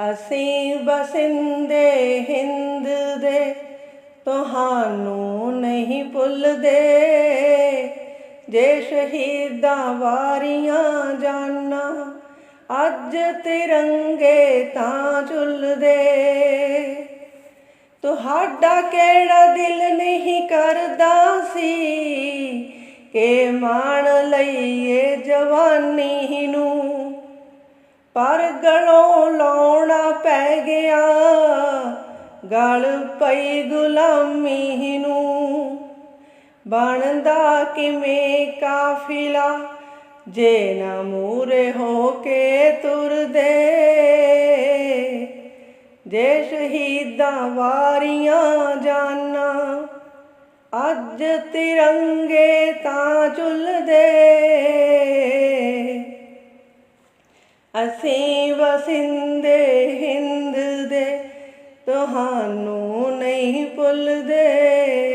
ਅਸੀਂ ਬਸਿੰਦੇ ਹਿੰਦ ਦੇ ਤੁਹਾਨੂੰ ਨਹੀਂ ਭੁੱਲਦੇ। ਜੇ ਸ਼ਹੀਦਾਂ ਵਾਰੀਆਂ ਜਾਨਾਂ, ਅੱਜ ਤਿਰੰਗੇ ਤਾਂ ਝੁੱਲਦੇ। ਤੁਹਾਡਾ ਕਿਹੜਾ ਦਿਲ ਨਹੀਂ ਕਰਦਾ ਸੀ? ਕਿ ਮਾਣ ਲਈਏ ਜਵਾਨੀ ਨੂੰ। ਪਰ ਗਲੋਂ ਲਾਉਣਾ ਪੈ ਗਿਆ। ਗਲ ਪਈ ਗੁਲਾਮੀ ਨੂੰ। ਬਣਦਾ ਕਿਵੇਂ ਕਾਫਿਲਾ? ਜੇ ਨਾ ਮੂਰੇ ਹੋ ਕੇ ਤੁਰਦੇ। ਜੇ ਸ਼ਹੀਦਾਂ ਵਾਰੀਆਂ ਜਾਨਾਂ, ਅੱਜ ਤਿਰੰਗੇ ਤਾਂ ਝੁੱਲਦੇ। ਅਸੀਂ ਵਸਿੰਦੇ ਹਿੰਦ ਦੇ ਤੁਹਾਨੂੰ ਨਹੀਂ ਭੁੱਲਦੇ।